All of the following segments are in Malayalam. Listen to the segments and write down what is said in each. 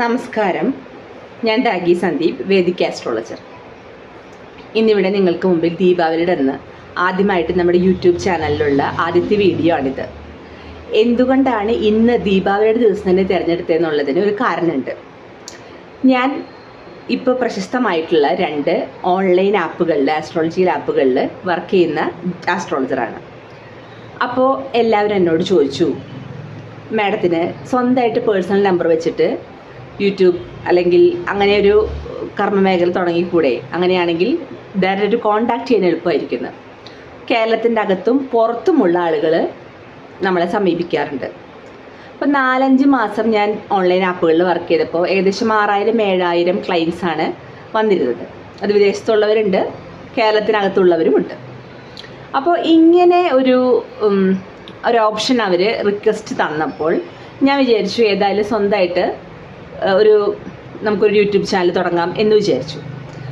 നമസ്കാരം. ഞാൻ ഡാഗി സന്ദീപ് വേദിക് ആസ്ട്രോളജർ ഇന്നിവിടെ നിങ്ങൾക്ക് മുമ്പിൽ ദീപാവലിയുടെ അന്ന് ആദ്യമായിട്ട് നമ്മുടെ യൂട്യൂബ് ചാനലിലുള്ള ആദ്യത്തെ വീഡിയോ ആണിത്. എന്തുകൊണ്ടാണ് ഇന്ന് ദീപാവലിയുടെ ദിവസം തന്നെ തിരഞ്ഞെടുത്തതെന്നുള്ളതിന് ഒരു കാരണമുണ്ട്. ഞാൻ ഇപ്പോൾ പ്രശസ്തമായിട്ടുള്ള രണ്ട് ഓൺലൈൻ ആപ്പുകളിൽ ആസ്ട്രോളജിയിൽ ആപ്പുകളിൽ വർക്ക് ചെയ്യുന്ന ആസ്ട്രോളജറാണ് അപ്പോൾ എല്ലാവരും എന്നോട് ചോദിച്ചു മാഡത്തിന് സ്വന്തമായിട്ട് പേഴ്സണൽ നമ്പർ വെച്ചിട്ട് യൂട്യൂബ് അല്ലെങ്കിൽ അങ്ങനെ ഒരു കർമ്മമേഖല തുടങ്ങിക്കൂടെ? അങ്ങനെയാണെങ്കിൽ ഡയറക്റ്റ് കോണ്ടാക്ട് ചെയ്യാൻ എളുപ്പമായിരിക്കുന്നത് കേരളത്തിന്റെ അകത്തും പുറത്തുമുള്ള ആളുകൾ നമ്മളെ സമീപിക്കാറുണ്ട്. അപ്പോൾ നാലഞ്ച് മാസം ഞാൻ ഓൺലൈൻ ആപ്പുകളിൽ വർക്ക് ചെയ്തപ്പോൾ ഏകദേശം ആറായിരം ഏഴായിരം ആണ് വന്നിരുന്നത്. അത് വിദേശത്തുള്ളവരുണ്ട് കേരളത്തിനകത്തുള്ളവരുമുണ്ട്. അപ്പോൾ ഇങ്ങനെ ഒരു ഒരു ഓപ്ഷൻ അവർ റിക്വസ്റ്റ് തന്നപ്പോൾ ഞാൻ വിചാരിച്ചു ഏതായാലും സ്വന്തമായിട്ട് ഒരു നമുക്കൊരു യൂട്യൂബ് ചാനൽ തുടങ്ങാം എന്ന് വിചാരിച്ചു.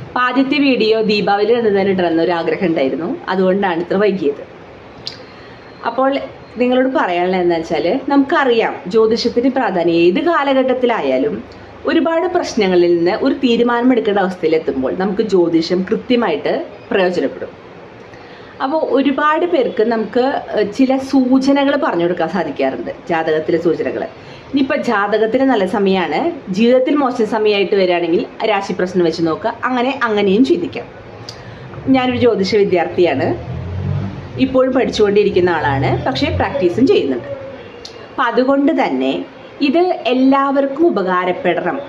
അപ്പോൾ ആദ്യത്തെ വീഡിയോ ദീപാവലി എന്ന് തന്നെ ഇടണമെന്ന് ഒരു ആഗ്രഹം ഉണ്ടായിരുന്നു. അതുകൊണ്ടാണ് ഇത്ര വൈകിയത്. അപ്പോൾ നിങ്ങളോട് പറയാനുള്ളത് എന്താ വെച്ചാൽ നമുക്കറിയാം ജ്യോതിഷത്തിന് പ്രാധാന്യം ഏത് കാലഘട്ടത്തിലായാലും ഒരുപാട് പ്രശ്നങ്ങളിൽ നിന്ന് ഒരു തീരുമാനമെടുക്കേണ്ട അവസ്ഥയിലെത്തുമ്പോൾ നമുക്ക് ജ്യോതിഷം കൃത്യമായിട്ട് പ്രയോജനപ്പെടും. അപ്പോൾ ഒരുപാട് പേർക്ക് നമുക്ക് ചില സൂചനകൾ പറഞ്ഞു കൊടുക്കാൻ സാധിക്കാറുണ്ട്. ജാതകത്തിലെ സൂചനകൾ. ഇനിയിപ്പോൾ ജാതകത്തിന് നല്ല സമയമാണ് ജീവിതത്തിൽ മോശം സമയമായിട്ട് വരികയാണെങ്കിൽ രാശി പ്രശ്നം വെച്ച് നോക്കുക. അങ്ങനെ അങ്ങനെയും ചിന്തിക്കാം. ഞാനൊരു ജ്യോതിഷ വിദ്യാർത്ഥിയാണ്. ഇപ്പോഴും പഠിച്ചുകൊണ്ടിരിക്കുന്ന ആളാണ്. പക്ഷേ പ്രാക്ടീസും ചെയ്യുന്നുണ്ട്. അപ്പം അതുകൊണ്ട് തന്നെ ഇത് എല്ലാവർക്കും ഉപകാരപ്പെടണം.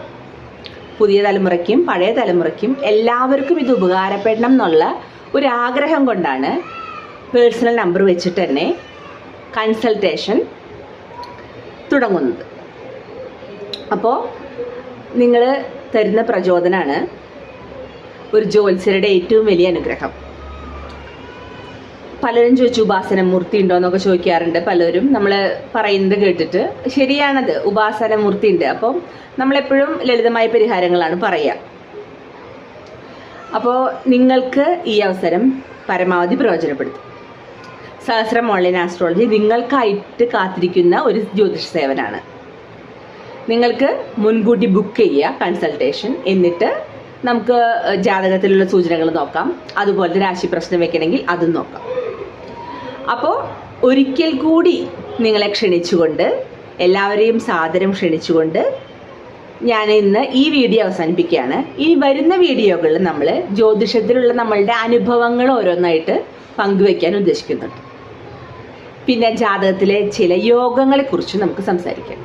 പുതിയ തലമുറയ്ക്കും പഴയ തലമുറയ്ക്കും എല്ലാവർക്കും ഇത് ഉപകാരപ്പെടണം എന്നുള്ള ഒരു ആഗ്രഹം കൊണ്ടാണ് പേഴ്സണൽ നമ്പർ വെച്ചിട്ട് തന്നെ കൺസൾട്ടേഷൻ തുടങ്ങുന്നത്. അപ്പോൾ നിങ്ങൾ തരുന്ന പ്രചോദനമാണ് ഒരു ജോത്സ്യരുടെ ഏറ്റവും വലിയ അനുഗ്രഹം. പലരും ചോദിച്ചു ഉപാസന മൂർത്തി ഉണ്ടോ? എന്നൊക്കെ ചോദിക്കാറുണ്ട് പലരും. നമ്മൾ പറയുന്നത് കേട്ടിട്ട് ശരിയാണത് ഉപാസന മൂർത്തി ഉണ്ട്. അപ്പം നമ്മളെപ്പോഴും ലളിതമായ പരിഹാരങ്ങളാണ് പറയുക. അപ്പോൾ നിങ്ങൾക്ക് ഈ അവസരം പരമാവധി പ്രയോജനപ്പെടുത്തും. സഹസ്രം ഓൺലൈൻ ആസ്ട്രോളജി നിങ്ങൾക്കായിട്ട് കാത്തിരിക്കുന്ന ഒരു ജ്യോതിഷ സേവനമാണ് നിങ്ങൾക്ക് മുൻകൂട്ടി ബുക്ക് ചെയ്യുക കൺസൾട്ടേഷൻ എന്നിട്ട് നമുക്ക് ജാതകത്തിലുള്ള സൂചനകൾ നോക്കാം. അതുപോലെ രാശി പ്രശ്നം വെക്കണമെങ്കിൽ അതും നോക്കാം. അപ്പോൾ ഒരിക്കൽ കൂടി നിങ്ങളെ ക്ഷണിച്ചുകൊണ്ട് എല്ലാവരെയും സാദരം ക്ഷണിച്ചുകൊണ്ട് ഞാൻ ഇന്ന് ഈ വീഡിയോ അവസാനിപ്പിക്കുകയാണ്. ഇനി വരുന്ന വീഡിയോകളിൽ നമ്മൾ ജ്യോതിഷത്തിലുള്ള നമ്മളുടെ അനുഭവങ്ങൾ ഓരോന്നായിട്ട് പങ്കുവയ്ക്കാൻ ഉദ്ദേശിക്കുന്നുണ്ട്. പിന്നെ ജാതകത്തിലെ ചില യോഗങ്ങളെക്കുറിച്ച് നമുക്ക് സംസാരിക്കാം.